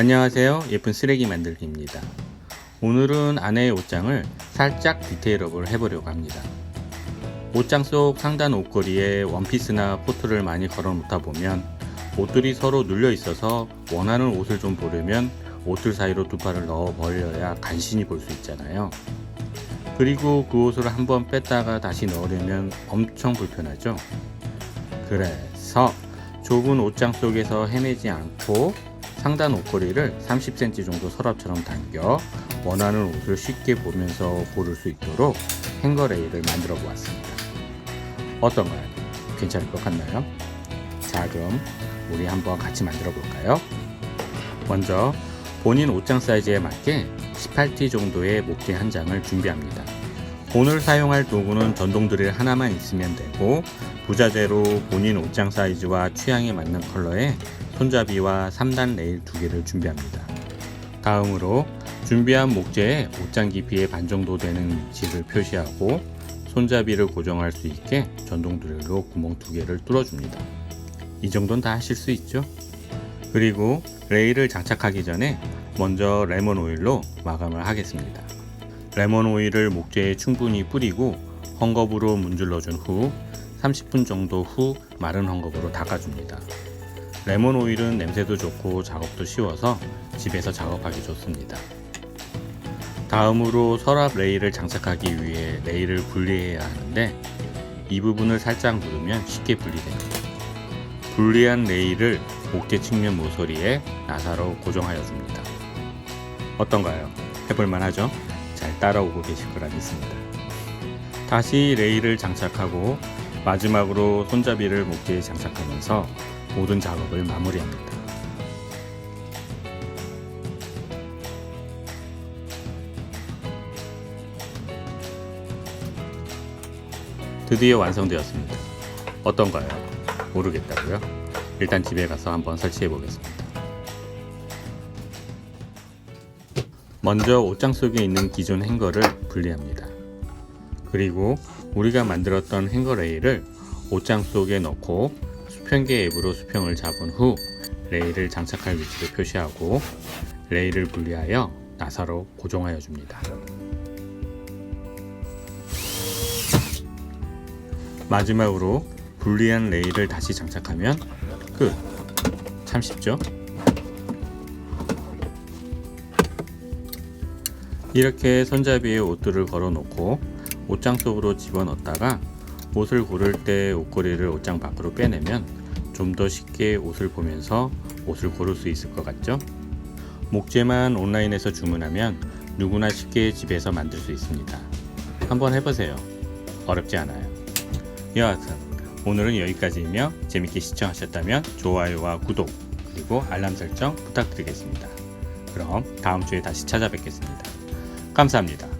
안녕하세요. 예쁜 쓰레기 만들기입니다. 오늘은 아내의 옷장을 살짝 디테일업을 해보려고 합니다. 옷장 속 상단 옷걸이에 원피스나 코트를 많이 걸어 놓다 보면 옷들이 서로 눌려 있어서 원하는 옷을 좀 보려면 옷들 사이로 두 팔을 넣어 벌려야 간신히 볼 수 있잖아요. 그리고 그 옷을 한번 뺐다가 다시 넣으려면 엄청 불편하죠. 그래서 좁은 옷장 속에서 헤매지 않고 상단 옷걸이를 30cm 정도 서랍처럼 당겨 원하는 옷을 쉽게 보면서 고를 수 있도록 행거 레일을 만들어 보았습니다. 어떤가요? 괜찮을 것 같나요? 자, 그럼 우리 한번 같이 만들어 볼까요? 먼저 본인 옷장 사이즈에 맞게 18T 정도의 목재 한 장을 준비합니다. 오늘 사용할 도구는 전동 드릴 하나만 있으면 되고 부자재로 본인 옷장 사이즈와 취향에 맞는 컬러의 손잡이와 3단 레일 두 개를 준비합니다. 다음으로 준비한 목재에 옷장 깊이의 반 정도 되는 위치를 표시하고 손잡이를 고정할 수 있게 전동 드릴로 구멍 두 개를 뚫어줍니다. 이 정도는 다 하실 수 있죠? 그리고 레일을 장착하기 전에 먼저 레몬 오일로 마감을 하겠습니다. 레몬 오일을 목재에 충분히 뿌리고 헝겊으로 문질러준 후 30분 정도 후 마른 헝겊으로 닦아줍니다. 레몬 오일은 냄새도 좋고 작업도 쉬워서 집에서 작업하기 좋습니다. 다음으로 서랍 레일을 장착하기 위해 레일을 분리해야 하는데 이 부분을 살짝 누르면 쉽게 분리됩니다. 분리한 레일을 목재 측면 모서리에 나사로 고정하여 줍니다. 어떤가요? 해볼만 하죠? 잘 따라오고 계실 거라 믿습니다. 다시 레일을 장착하고 마지막으로 손잡이를 목재에 장착하면서 모든 작업을 마무리합니다. 드디어 완성되었습니다. 어떤가요? 모르겠다고요? 일단 집에 가서 한번 설치해 보겠습니다. 먼저 옷장 속에 있는 기존 행거를 분리합니다. 그리고 우리가 만들었던 행거 레일을 옷장 속에 넣고 수평계 앱으로 수평을 잡은 후 레일을 장착할 위치를 표시하고 레일을 분리하여 나사로 고정하여 줍니다. 마지막으로 분리한 레일을 다시 장착하면 끝. 참 쉽죠? 이렇게 손잡이에 옷들을 걸어 놓고 옷장 속으로 집어넣다가 옷을 고를 때 옷걸이를 옷장 밖으로 빼내면 좀 더 쉽게 옷을 보면서 옷을 고를 수 있을 것 같죠? 목재만 온라인에서 주문하면 누구나 쉽게 집에서 만들 수 있습니다. 한번 해보세요. 어렵지 않아요. 여하튼 오늘은 여기까지이며 재밌게 시청하셨다면 좋아요와 구독 그리고 알람 설정 부탁드리겠습니다. 그럼 다음 주에 다시 찾아뵙겠습니다. 감사합니다.